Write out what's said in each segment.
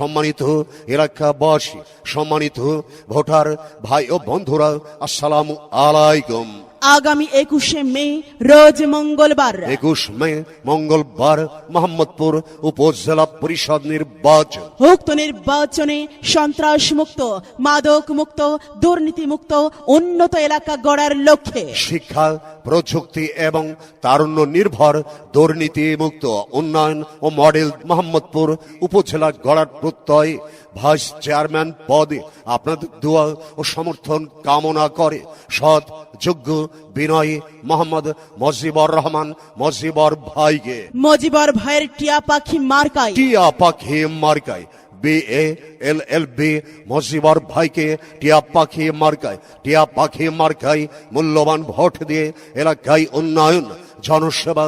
সম্মানিত এলাকাবাসী সম্মানিত ভোটার ভাই ও বন্ধুরা আসসালাম আলাইকুম। আগামী একুশে মে রোজ মঙ্গলবার। একুশ মে মঙ্গলবার মোহাম্মদপুর উপজেলা পরিষদ নির্বাচন। উক্ত নির্বাচনে সন্ত্রাস মুক্ত মাদক মুক্ত দুর্নীতি মুক্ত উন্নত এলাকা গড়ার লক্ষ্যে। শিক্ষা প্রযুক্তি এবং তারুণ্য নির্ভর দুর্নীতি মুক্ত উন্নয়ন ও মডেল মোহাম্মদপুর উপজেলা গড়ার প্রত্যয়। ভাইস চেয়ারম্যান পদে আপনাদের দোয়া ও সমর্থন কামনা করে সৎ যোগ্য বিনয়ী মোহাম্মদ মজিবর রহমান মজিবর ভাইকে। মজিবর ভাইয়ের টিয়া পাখি মার্কাই টিয়া পাখি মার্কায়। B A L L B Mujibar ভাইকে টিয়া পাখি মার্কায়, টিয়া পাখি মার্কায় মূল্যবান ভোট দিয়ে এলাকায় উন্নয়ন, জনসেবা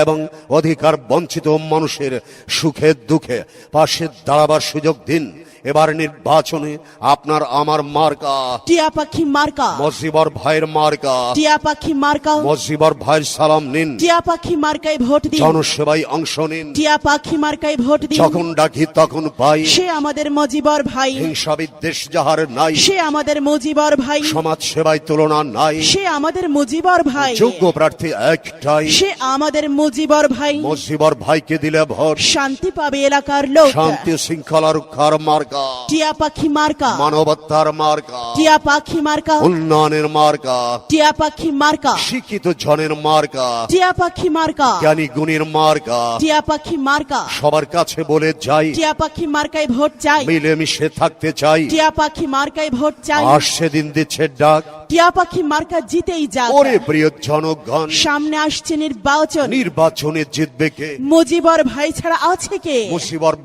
এবং অধিকার বঞ্চিত মানুষের সুখে দুঃখে পাশে দাঁড়াবার সুযোগ দিন। এবার নির্বাচনে আপনার আমার মার্কা। টিয়া পাখি মার্কা। মজিবর ভাইয়ের মার্কা। টিয়া পাখি মার্কা। মজিবর ভাইয়ের সালাম নিন। টিয়া পাখি মার্কায় ভোট দিন। জনসেবায় অংশ নিন। টিয়া পাখি মার্কায় ভোট দিন। যখন ডাকি তখন পাই। সে আমাদের মজিবর ভাই। হিংসা বিদ্বেষ যাহার নাই। সে আমাদের মজিবর ভাই। সমাজ সেবায় তুলনা নাই। সে আমাদের মজিবর ভাই। যোগ্য প্রার্থী একটাই। সে আমাদের মজিবর ভাই। মজিবর ভাইকে দিলে ভোট। শান্তি পাবে এলাকার লোক। শান্তি শৃঙ্খলা রক্ষার মার্কা। টিয়া পাখি মার্কা। মানবতার মার্কা। টিয়া পাখি মার্কা। উন্নয়নের মার্কা। টিয়া পাখি মার্কা। শিক্ষিত জনের মার্কা। টিয়া পাখি মার্কা। জ্ঞানী গুণীর মার্কা। টিয়া পাখি মার্কা। সবার কাছে বলে যাই। টিয়া পাখি মার্কায় ভোট চাই। মিলেমিশে থাকতে চাই। টিয়া পাখি মার্কায় ভোট চাই। আর সেদিন দিচ্ছে ডাক। টিয়া পাখি মার্কা জিতেই যাক ওরে প্রিয় জনগণ সামনে আসছে নির্বাচন। নির্বাচনে জিতবে কে? মুজিবর ভাই ছাড়া আছে কে?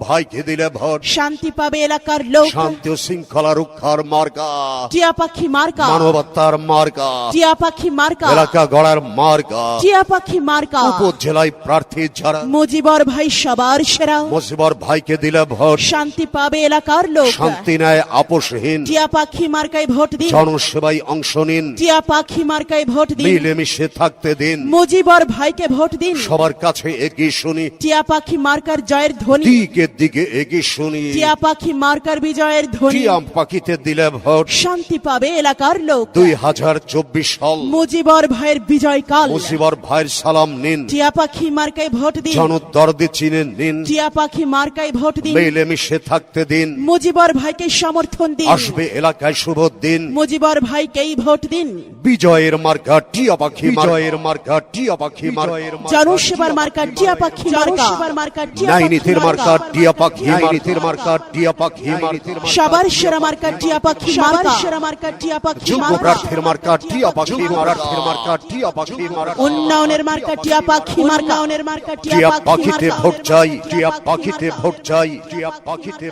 ভাইকে দিলে ভোট। শান্তি পাবে এলাকার লোক। শান্তি ও শৃঙ্খলা রক্ষার মার্কা। টিয়া পাখি মার্কা। মানবতার মার্কা। টিয়া পাখি মার্কা। এলাকা গড়ার মার্কা। টিয়া পাখি মার্কা। উপজেলায় প্রার্থী যারা। মুজিবর ভাই সবার সেরা। মুসিবর ভাইকে দিলে ভোট। শান্তি পাবে এলাকার লোক। শান্তি ন্যায় আপোষহীন। টিয়া পাখি মার্কায় ভোট দিন। জনসেবায় অংশ নিন টিয়া পাখি মার্কায় ভোট দিন। মিলেমিশে থাকতে দিন। মুজিবর ভাইকে ভোট দিন। সবার কাছে এগিয়ে শুনি। টিয়া পাখি মার্কার জয়ের ধ্বনি। দিকে দিকে এগিয়ে শুনি। টিয়া পাখি মার্কার বিজয়ের ধ্বনি। টিয়াম পাখিতে দিলে ভোট। শান্তি পাবে এলাকার লোক। দুই হাজার চব্বিশ সাল। মুজিবর ভাইয়ের বিজয় কাল। মুসিবর ভাইয়ের সালাম নিন। টিয়া পাখি মার্কায় ভোট দিন। জনদর্দে চিনে নিন। টিয়া পাখি মার্কায় ভোট দিন। মিলেমিশে থাকতে দিন। মুজিবর ভাইকে সমর্থন দিন। আসবে এলাকায় শুভ দিন। মুজিবর ভাইকেই ভোট দিন বিজয়ের মার্কা টিয়া পাখি বিজয়ের মার্কা টিয়া পাখি মার্কা জনসেবার মার্কা টিয়া পাখি জনসেবার মার্কা টিয়া নাই পাখি নীতির মার্কা টিয়া পাখি নাই মার্কা টিয়া পাখি মার্কা সবার সেরা মার্কা টিয়া পাখি মার্কা সেরা মার্কা টিয়া পাখি যোগ্য প্রার্থীর মার্কা টিয়া পাখি প্রার্থীর মার্কা টিয়া পাখি মার্কা উন্নয়নের মার্কা টিয়া পাখি মার্কা উন্নয়নের মার্কা টিয়া পাখি টিয়া পাখিতে ভোট চাই টিয়া পাখিতে ভোট চাই টিয়া পাখিতে